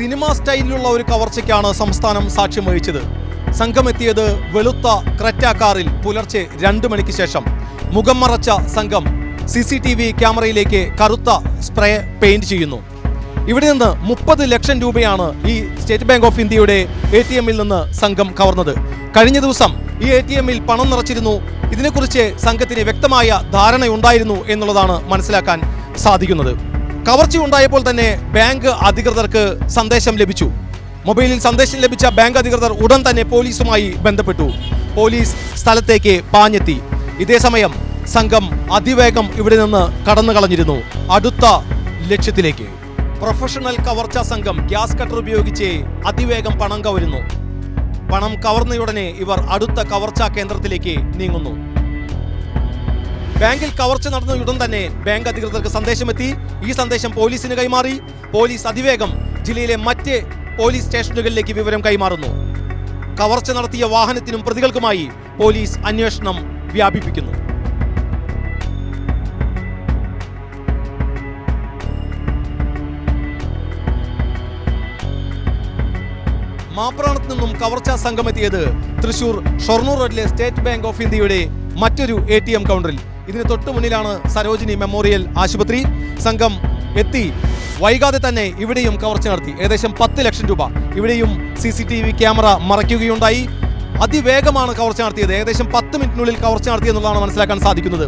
Cinema സ്റ്റൈലിലുള്ള ഒരു കവർച്ചയ്ക്കാണ് സംസ്ഥാനം സാക്ഷ്യം വഹിച്ചത്. സംഘമെത്തിയത് വെളുത്ത ക്രറ്റ കാറിൽ പുലർച്ചെ രണ്ട് മണിക്ക് ശേഷം. മുഖം മറച്ച സംഘം സി സി ടി വി ക്യാമറയിലേക്ക് കറുത്ത സ്പ്രേ പെയിന്റ് ചെയ്യുന്നു. ഇവിടെ നിന്ന് മുപ്പത് ലക്ഷം രൂപയാണ് ഈ സ്റ്റേറ്റ് ബാങ്ക് ഓഫ് ഇന്ത്യയുടെ എ ടി എമ്മിൽ നിന്ന് സംഘം കവർന്നത്. കഴിഞ്ഞ ദിവസം ഈ എ ടി എമ്മിൽ പണം നിറച്ചിരുന്നു. ഇതിനെക്കുറിച്ച് സംഘത്തിന് വ്യക്തമായ ധാരണയുണ്ടായിരുന്നു എന്നുള്ളതാണ് മനസ്സിലാക്കാൻ സാധിക്കുന്നത്. കവർച്ച ഉണ്ടായപ്പോൾ തന്നെ ബാങ്ക് അധികൃതർക്ക് സന്ദേശം ലഭിച്ചു. മൊബൈലിൽ സന്ദേശം ലഭിച്ച ബാങ്ക് അധികൃതർ ഉടൻ തന്നെ പോലീസുമായി ബന്ധപ്പെട്ടു. പോലീസ് സ്ഥലത്തേക്ക് പാഞ്ഞെത്തി. ഇതേസമയം സംഘം അതിവേഗം ഇവിടെ നിന്ന് കടന്നു കളഞ്ഞിരുന്നു അടുത്ത ലക്ഷ്യത്തിലേക്ക്. പ്രൊഫഷണൽ കവർച്ച സംഘം ഗ്യാസ് കട്ടർ ഉപയോഗിച്ച് അതിവേഗം പണം കവരുന്നു. പണം കവർന്നയുടനെ ഇവർ അടുത്ത കവർച്ചാ കേന്ദ്രത്തിലേക്ക് നീങ്ങുന്നു. ബാങ്കിൽ കവർച്ച നടന്ന ഉടൻ തന്നെ ബാങ്ക് അധികൃതർക്ക് സന്ദേശമെത്തി. ഈ സന്ദേശം പോലീസിന് കൈമാറി. പോലീസ് അതിവേഗം ജില്ലയിലെ മറ്റ് പോലീസ് സ്റ്റേഷനുകളിലേക്ക് വിവരം കൈമാറുന്നു. കവർച്ച നടത്തിയ വാഹനത്തിനും പ്രതികൾക്കുമായി പോലീസ് അന്വേഷണം വ്യാപിപ്പിക്കുന്നു. മാപ്രാണത്ത് നിന്നും കവർച്ചാ സംഘമെത്തിയത് തൃശൂർ ഷൊർണൂർ റോഡിലെ സ്റ്റേറ്റ് ബാങ്ക് ഓഫ് ഇന്ത്യയുടെ മറ്റൊരു എ കൗണ്ടറിൽ. ഇതിന് തൊട്ടു മുന്നിലാണ് സരോജിനി മെമ്മോറിയൽ ആശുപത്രി. സംഘം എത്തി. വൈകാതെ തന്നെ ഇവിടെയും കവർച്ച നടത്തി. ഏകദേശം പത്ത് ലക്ഷം രൂപ. ഇവിടെയും C C T V camera മറയ്ക്കുകയുണ്ടായി. അതിവേഗമാണ് കവർച്ച നടത്തിയത്. ഏകദേശം പത്ത് മിനിറ്റിനുള്ളിൽ കവർച്ച നടത്തിയെന്നുള്ളതാണ് മനസ്സിലാക്കാൻ സാധിക്കുന്നത്.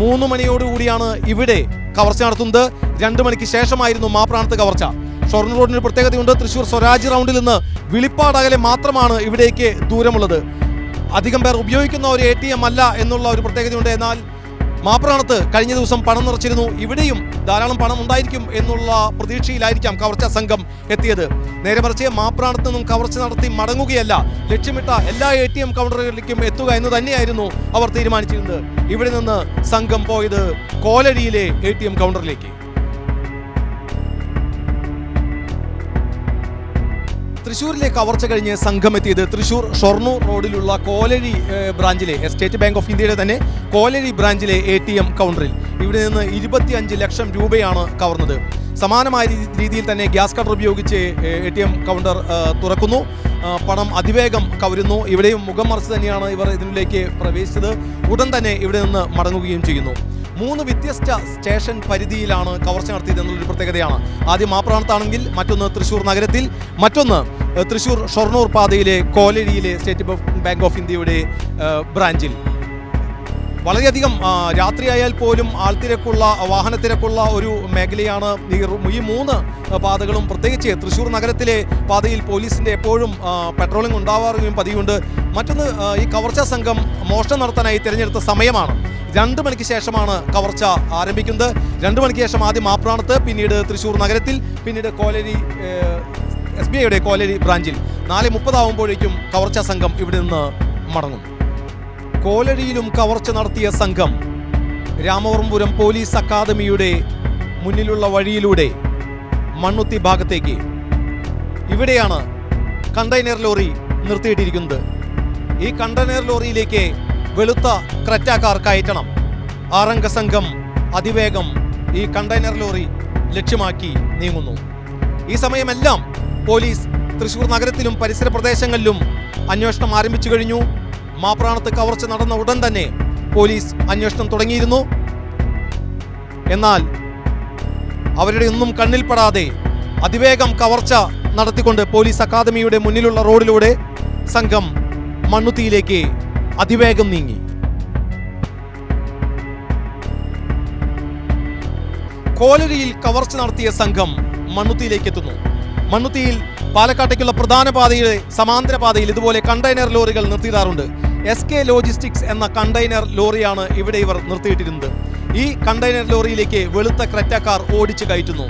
മൂന്ന് മണിയോടുകൂടിയാണ് ഇവിടെ കവർച്ച നടത്തുന്നത്. രണ്ട് മണിക്ക് ശേഷമായിരുന്നു മാപ്രാണത്ത് കവർച്ച. ഷൊർണൂർ റോഡിന് പ്രത്യേകതയുണ്ട്. തൃശ്ശൂർ സ്വരാജ് റൗണ്ടിൽ നിന്ന് വിളിപ്പാട് അകലെ മാത്രമാണ് ഇവിടേക്ക് ദൂരമുള്ളത്. അധികം പേർ ഉപയോഗിക്കുന്ന ഒരു എം അല്ല എന്നുള്ള ഒരു പ്രത്യേകതയുണ്ട്. എന്നാൽ മാപ്രാണത്ത് കഴിഞ്ഞ ദിവസം പണം നിറച്ചിരുന്നു. ഇവിടെയും ധാരാളം പണം ഉണ്ടായിരിക്കും എന്നുള്ള പ്രതീക്ഷയിലായിരിക്കാം കവർച്ച സംഘം എത്തിയത്. നേരെ മറിച്ച് മാപ്രാണത്ത് നിന്നും കവർച്ച നടത്തി മടങ്ങുകയല്ല ലക്ഷ്യമിട്ട എല്ലാ എ ടി എം കൗണ്ടറുകളിലേക്കും എത്തുക എന്ന് തന്നെയായിരുന്നു അവർ തീരുമാനിച്ചിരുന്നത്. ഇവിടെ നിന്ന് സംഘം പോയത് കോലടിയിലെ എ ടി എം കൗണ്ടറിലേക്ക്. തൃശ്ശൂരിലെ കവർച്ച കഴിഞ്ഞ് സംഘം എത്തിയത് തൃശ്ശൂർ ഷൊർണൂർ റോഡിലുള്ള കോലഴി ബ്രാഞ്ചിലെ സ്റ്റേറ്റ് ബാങ്ക് ഓഫ് ഇന്ത്യയുടെ തന്നെ കോലഴി ബ്രാഞ്ചിലെ എം കൗണ്ടറിൽ ഇവിടെ നിന്ന് ഇരുപത്തിയഞ്ച് ലക്ഷം രൂപയാണ് കവർന്നത്. സമാനമായ രീതിയിൽ തന്നെ ഗ്യാസ് കട്ടർ ഉപയോഗിച്ച് എ ടി എം കൗണ്ടർ തുറക്കുന്നു. പണം അതിവേഗം കവരുന്നു. ഇവിടെയും മുഖം മറിച്ച് തന്നെയാണ് ഇവർ ഇതിലേക്ക് പ്രവേശിച്ചത്. ഉടൻ തന്നെ ഇവിടെ നിന്ന് മടങ്ങുകയും ചെയ്യുന്നു. മൂന്ന് വ്യത്യസ്ത സ്റ്റേഷൻ പരിധിയിലാണ് കവർച്ച നടത്തിയത് എന്നുള്ളൊരു പ്രത്യേകതയാണ്. ആദ്യം മാപ്രാണത്താണെങ്കിൽ മറ്റൊന്ന് തൃശ്ശൂർ നഗരത്തിൽ മറ്റൊന്ന് തൃശ്ശൂർ ഷൊർണൂർ പാതയിലെ കോലഴിയിലെ സ്റ്റേറ്റ് ബാങ്ക് ഓഫ് ഇന്ത്യയുടെ ബ്രാഞ്ചിൽ. വളരെയധികം രാത്രിയായാൽ പോലും ആൾത്തിരക്കുള്ള വാഹനത്തിരക്കുള്ള ഒരു മേഖലയാണ് ഈ മൂന്ന് പാതകളും. പ്രത്യേകിച്ച് തൃശ്ശൂർ നഗരത്തിലെ പാതയിൽ പോലീസിന്റെ എപ്പോഴും പെട്രോളിംഗ് ഉണ്ടാവാറുകയും പതിവുണ്ട് മറ്റൊന്ന് ഈ കവർച്ച സംഘം മോഷണം നടത്താനായി തിരഞ്ഞെടുത്ത സമയമാണ്. രണ്ട് മണിക്ക് ശേഷമാണ് കവർച്ച ആരംഭിക്കുന്നത്. രണ്ട് മണിക്ക് ശേഷം ആദ്യം മാപ്രാണത്ത് പിന്നീട് തൃശ്ശൂർ നഗരത്തിൽ പിന്നീട് കോലരി എസ് ബി ഐയുടെ കോലരി ബ്രാഞ്ചിൽ. നാല് മുപ്പതാവുമ്പോഴേക്കും കവർച്ച സംഘം ഇവിടെ നിന്ന് മടങ്ങും. കോലഴിയിലും കവർച്ച നടത്തിയ സംഘം രാമവർമ്മപുരം പോലീസ് അക്കാദമിയുടെ മുന്നിലുള്ള വഴിയിലൂടെ മണ്ണുത്തി ഭാഗത്തേക്ക്. ഇവിടെയാണ് കണ്ടെയ്നർ ലോറി നിർത്തിയിട്ടിരിക്കുന്നത്. ഈ കണ്ടെയ്നർ ലോറിയിലേക്ക് വെളുത്ത ക്രറ്റാക്കാർ കാർ കയറ്റണം. ആറംഗ സംഘം അതിവേഗം ഈ കണ്ടെയ്നർ ലോറി ലക്ഷ്യമാക്കി നീങ്ങുന്നു. ഈ സമയമെല്ലാം പോലീസ് തൃശൂർ നഗരത്തിലും പരിസര പ്രദേശങ്ങളിലും അന്വേഷണം ആരംഭിച്ചു കഴിഞ്ഞു. മാപ്രാണത്ത് കവർച്ച നടന്ന ഉടൻ തന്നെ പോലീസ് അന്വേഷണം തുടങ്ങിയിരുന്നു. എന്നാൽ അവരുടെ ഒന്നും കണ്ണിൽപ്പെടാതെ അതിവേഗം കവർച്ച നടത്തിക്കൊണ്ട് പോലീസ് അക്കാദമിയുടെ മുന്നിലുള്ള റോഡിലൂടെ സംഘം മണ്ണുത്തിയിലേക്ക് അതിവേഗം നീങ്ങി. കോലരിയിൽ കവർച്ച നടത്തിയ സംഘം മണ്ണുത്തിയിലേക്ക് എത്തുന്നു. മണ്ണുത്തിയിൽ പാലക്കാട്ടേക്കുള്ള പ്രധാന പാതയിലെ സമാന്തര പാതയിൽ ഇതുപോലെ കണ്ടെയ്നർ ലോറികൾ നിർത്തിയിടാറുണ്ട്. എസ് കെ ലോജിസ്റ്റിക്സ് എന്ന കണ്ടെയ്നർ ലോറിയാണ് ഇവിടെ ഇവർ നിർത്തിയിട്ടിരുന്നത്. ഈ കണ്ടെയ്നർ ലോറിയിലേക്ക് വെളുത്ത ക്രെറ്റ കാർ ഓടിച്ചു കയറ്റുന്നു.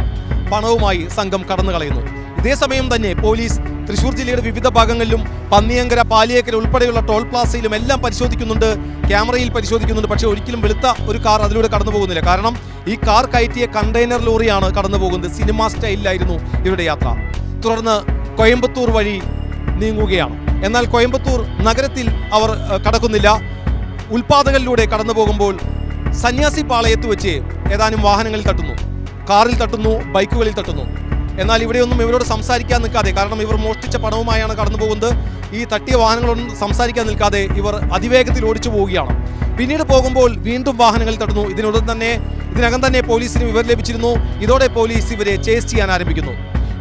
പണവുമായി സംഘം കടന്നു കളയുന്നു ഇതേസമയം തന്നെ പോലീസ് തൃശൂർ ജില്ലയുടെ വിവിധ ഭാഗങ്ങളിലും പന്നിയങ്കര പാലിയേക്കൽ ഉൾപ്പെടെയുള്ള ടോൾ പ്ലാസയിലും എല്ലാം പരിശോധിക്കുന്നുണ്ട്. ക്യാമറയിൽ പരിശോധിക്കുന്നുണ്ട്. പക്ഷേ ഒരിക്കലും വെളുത്ത ഒരു കാർ അതിലൂടെ കടന്നു പോകുന്നില്ല. കാരണം ഈ കാർ കയറ്റിയ കണ്ടെയ്നർ ലോറിയാണ് കടന്നു പോകുന്നത്. സിനിമ സ്റ്റൈലിലായിരുന്നു ഇവരുടെ യാത്ര. തുടർന്ന് കോയമ്പത്തൂർ വഴി നീങ്ങുകയാണ്. എന്നാൽ കോയമ്പത്തൂർ നഗരത്തിൽ അവർ കടക്കുന്നില്ല. ഉൽപാദകരിലൂടെ കടന്നു പോകുമ്പോൾ സന്യാസി പാളയത്ത് വെച്ച് ഏതാനും വാഹനങ്ങളിൽ തട്ടുന്നു. കാറിൽ തട്ടുന്നു ബൈക്കുകളിൽ തട്ടുന്നു. എന്നാൽ ഇവിടെയൊന്നും ഇവരോട് സംസാരിക്കാൻ നിൽക്കാതെ കാരണം ഇവർ മോഷ്ടിച്ച പണവുമായാണ് കടന്നു പോകുന്നത്. ഈ തട്ടിയ വാഹനങ്ങളൊന്നും സംസാരിക്കാൻ നിൽക്കാതെ ഇവർ അതിവേഗത്തിൽ ഓടിച്ചു പോവുകയാണ്. പിന്നീട് പോകുമ്പോൾ വീണ്ടും വാഹനങ്ങൾ തട്ടുന്നു. ഇതിനുടൻ തന്നെ ഇതിനകം തന്നെ പോലീസിന് വിവരം ലഭിച്ചിരുന്നു. ഇതോടെ പോലീസ് ഇവരെ ചേസ് ചെയ്യാൻ ആരംഭിക്കുന്നു.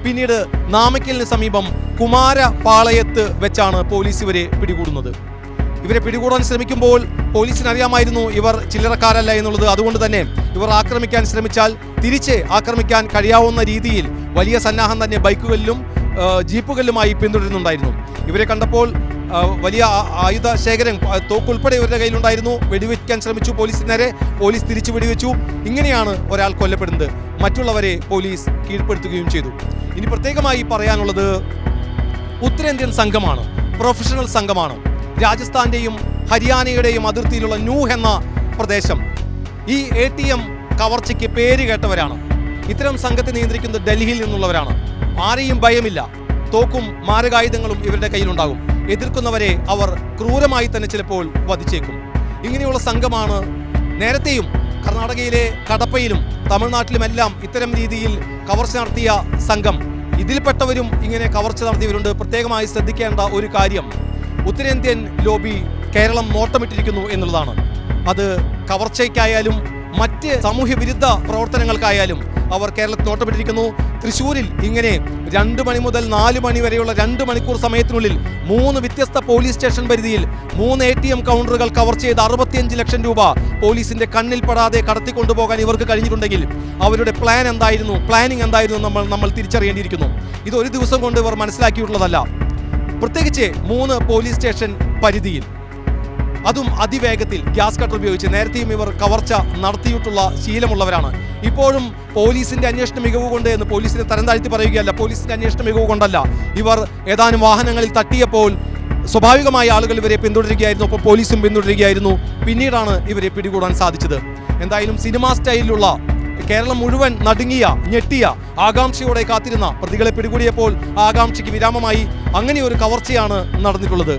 പിന്നീട് നാമക്കലിന് സമീപം കുമാരപാളയത്ത് വെച്ചാണ് പോലീസ് ഇവരെ പിടികൂടുന്നത്. ഇവരെ പിടികൂടാൻ ശ്രമിക്കുമ്പോൾ പോലീസിന് അറിയാമായിരുന്നു ഇവർ ചില്ലറക്കാരല്ല എന്നുള്ളത്. അതുകൊണ്ട് തന്നെ ഇവർ ആക്രമിക്കാൻ ശ്രമിച്ചാൽ തിരിച്ച് ആക്രമിക്കാൻ കഴിയാവുന്ന രീതിയിൽ വലിയ സന്നാഹം തന്നെ ബൈക്കുകളിലും ജീപ്പുകളിലുമായി പിന്തുടരുന്നുണ്ടായിരുന്നു. ഇവരെ കണ്ടപ്പോൾ വലിയ ആയുധ ശേഖരം തോക്കുൾപ്പെടെ ഇവരുടെ കയ്യിലുണ്ടായിരുന്നു. വെടിവെക്കാൻ ശ്രമിച്ചു പോലീസിന് നേരെ. പോലീസ് തിരിച്ചു വെടിവെച്ചു. ഇങ്ങനെയാണ് ഒരാൾ കൊല്ലപ്പെടുന്നത്. മറ്റുള്ളവരെ പോലീസ് കീഴ്പ്പെടുത്തുകയും ചെയ്തു. ഇനി പ്രത്യേകമായി പറയാനുള്ളത് ഉത്തരേന്ത്യൻ സംഘമാണ് പ്രൊഫഷണൽ സംഘമാണ്. രാജസ്ഥാന്റെയും ഹരിയാനയുടെയും അതിർത്തിയിലുള്ള ന്യൂഹ് എന്ന പ്രദേശം. ഈ എ ടി എം കവർച്ചയ്ക്ക് പേര് കേട്ടവരാണ്. ഇത്തരം സംഘത്തെ നിയന്ത്രിക്കുന്നത് ഡൽഹിയിൽ നിന്നുള്ളവരാണ്. ആരെയും ഭയമില്ല. തോക്കും മാരകായുധങ്ങളും ഇവരുടെ കയ്യിലുണ്ടാകും. എതിർക്കുന്നവരെ അവർ ക്രൂരമായി തന്നെ ചിലപ്പോൾ വധിച്ചേക്കും. ഇങ്ങനെയുള്ള സംഘമാണ് നേരത്തെയും കർണാടകയിലെ കടപ്പയിലും തമിഴ്നാട്ടിലുമെല്ലാം ഇത്തരം രീതിയിൽ കവർച്ച നടത്തിയ സംഘം. ഇതിൽപ്പെട്ടവരും ഇങ്ങനെ കവർച്ച നടത്തിയവരുണ്ട്. പ്രത്യേകമായി ശ്രദ്ധിക്കേണ്ട ഒരു കാര്യം. ഉത്തരേന്ത്യൻ ലോബി കേരളം നോട്ടമിട്ടിരിക്കുന്നു എന്നുള്ളതാണ്. അത് കവർച്ചയ്ക്കായാലും മറ്റ് സാമൂഹ്യ വിരുദ്ധ പ്രവർത്തനങ്ങൾക്കായാലും അവർ കേരളത്തിൽ നോട്ടപ്പെട്ടിരിക്കുന്നു തൃശ്ശൂരിൽ ഇങ്ങനെ രണ്ട് മണി മുതൽ നാല് മണി വരെയുള്ള രണ്ട് മണിക്കൂർ സമയത്തിനുള്ളിൽ മൂന്ന് വ്യത്യസ്ത പോലീസ് സ്റ്റേഷൻ പരിധിയിൽ മൂന്ന് എ ടി എം കൗണ്ടറുകൾ കവർ ചെയ്ത് അറുപത്തിയഞ്ച് ലക്ഷം രൂപ പോലീസിന്റെ കണ്ണിൽ പെടാതെ കടത്തിക്കൊണ്ടുപോകാൻ ഇവർക്ക് കഴിഞ്ഞിട്ടുണ്ടെങ്കിൽ അവരുടെ പ്ലാൻ എന്തായിരുന്നു? പ്ലാനിങ് എന്തായിരുന്നു നമ്മൾ നമ്മൾ തിരിച്ചറിയേണ്ടിയിരിക്കുന്നു. ഇത് ഒരു ദിവസം കൊണ്ട് ഇവർ മനസ്സിലാക്കിയിട്ടുള്ളതല്ല. പ്രത്യേകിച്ച് മൂന്ന് പോലീസ് സ്റ്റേഷൻ പരിധിയിൽ. അതും അതിവേഗത്തിൽ ഗ്യാസ് കട്ടർ ഉപയോഗിച്ച് നേരത്തെയും ഇവർ കവർച്ച നടത്തിയിട്ടുള്ള ശീലമുള്ളവരാണ്. ഇപ്പോഴും പോലീസിന്റെ അന്വേഷണ മികവ് കൊണ്ട് എന്ന് പോലീസിനെ തരം താഴ്ത്തി പറയുകയല്ല പോലീസിന്റെ അന്വേഷണ മികവ് കൊണ്ടല്ല. ഇവർ ഏതാനും വാഹനങ്ങളിൽ തട്ടിയപ്പോൾ സ്വാഭാവികമായി ആളുകൾ ഇവരെ പിന്തുടരുകയായിരുന്നു അപ്പോൾ പോലീസും പിന്തുടരുകയായിരുന്നു. പിന്നീടാണ് ഇവരെ പിടികൂടാൻ സാധിച്ചത്. എന്തായാലും സിനിമാ സ്റ്റൈലിലുള്ള കേരളം മുഴുവൻ നടുങ്ങിയ ഞെട്ടിയ ആകാംക്ഷയോടെ കാത്തിരുന്ന പ്രതികളെ പിടികൂടിയപ്പോൾ ആകാംക്ഷയ്ക്ക് വിരാമമായി അങ്ങനെ ഒരു കവർച്ചയാണ് നടന്നിട്ടുള്ളത്.